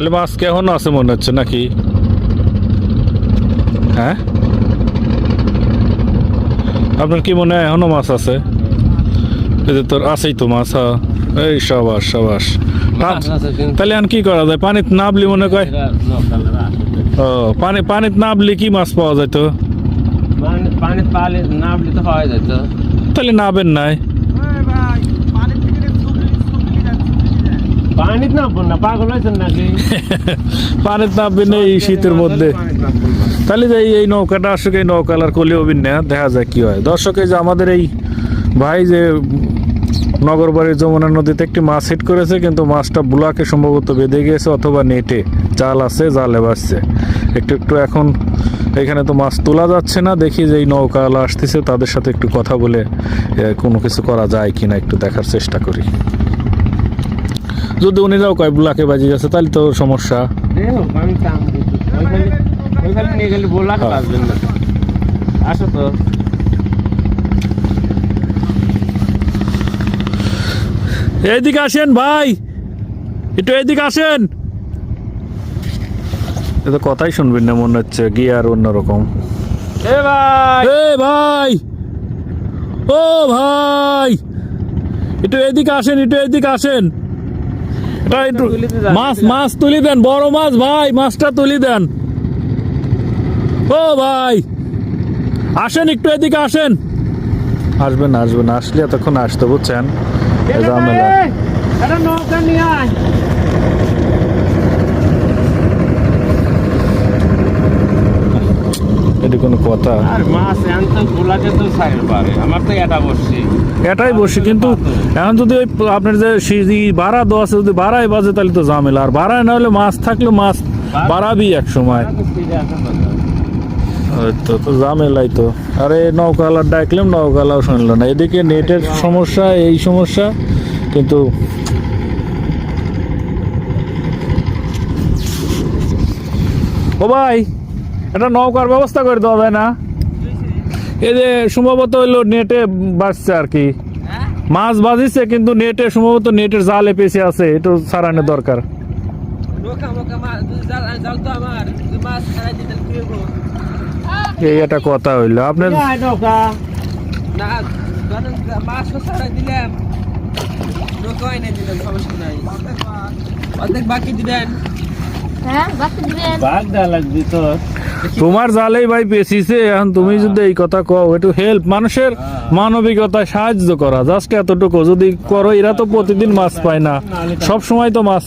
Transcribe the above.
তাহলে মাছ কেমন আছে মনে হচ্ছে নাকি? হ্যাঁ? আপনার কি মনে হয় এখনও মাছ আছে? এই যে তোর আছেই তো মাছ হ্যাঁ। এই সাবাস সাবাস। তাহলে এখন কি করা যায়? পানিতে নাবলি মনে কয় ও পানি পানিতে নাবলি কি মাছ পাওয়া যায় তো পানি- নামলে তো হয় যেত তাহলে নাবেন নাই। পানিতে নামবো না, পাগল হয়েছেন নাকি? পানিতে নামবেন এই শীতের মধ্যে। না। তাহলে যে এই নৌকাটা আসলে এই নৌকালার কলি হবিন না, দেখা যায় কি হয়। দর্শক যে আমাদের এই ভাই যে নগরবাড়ির যমুনা নদীতে একটি মাছ হিট করেছে, কিন্তু মাছটা বুলাকে সম্ভবত বেঁধে গিয়েছে অথবা নেটে জাল আছে, জালে বাসছে একটু একটু এখন এখানে তো মাছ তোলা যাচ্ছে না, দেখি যে এই নৌকাওয়ালা আসতেছে, তাদের সাথে একটু কথা বলে কোনো কিছু করা যায় কিনা, একটু দেখার চেষ্টা করি। যদি উনিরাও কয় বুলাকে বাজি গেছে তাহলে তো সমস্যা। হ্যাঁ। আসো তো। এইদিকে আসেন ভাই। একটু এইদিকে আসেন। এ তো কথাই শুনবেন না মনে হচ্ছে গিয়ার অন্যরকম এ ভাই! এ ভাই! ও ভাই! একটু এদিকে আসেন একটু এদিকে আসেন। একটু মাছ মাছ তুলি দেন বড় মাছ ভাই মাছটা তুলি দেন। ও ভাই আসেন একটু এদিকে আসেন। আসবেন আসবেন আসলে এতক্ষণ আসতে বুঝছেন? ঝামেলা এটা নৌকা নিয়ে আয় এটি কোনো কথা। আর মাছ আনতে বোলাকে তো সাইড পারে আমার তো এটা বসছি। এটাই বসে কিন্তু এখন যদি ওই আপনার যে সিজি ভাড়া দেওয়া আছে যদি ভাড়ায় বাজে তাহলে তো ঝামেলা। আর ভাড়ায় না হলে মাছ থাকলে মাছ বাড়াবি এক সময়। তো তো ঝামেলাই তো। আরে নৌকালার ডাকলাম নৌকালাও শুনলো না। এদিকে নেটের সমস্যা এই সমস্যা কিন্তু ও ভাই একটা নৌকার ব্যবস্থা করে দেওয়া যায় না? এই যে সম্ভবত হইল নেটে বাড়ছে আর কি। মাছ বাজিছে কিন্তু নেটে সম্ভবত নেটের জালে পেছে আছে একটু সারানোর দরকার। নৌকা মোকা মাছ জাল জাল তো আমার মাছ খারাই দিতে কি হব এই একটা কথা হইল আপনার নৌকা। না ধরেন মাছ সারাই দিলাম নৌকা এনে দিলাম সমস্যা নাই। অর্ধেক বাকি দিবেন তোমার জালেই ভাই পেছিছে এখন তুমি যদি এই কথা কও একটু হেল্প মানুষের মানবিকতায় সাহায্য করা জাস্ট এতটুকু। যদি করো এরা তো প্রতিদিন মাছ পায় না। সব সময় তো মাছ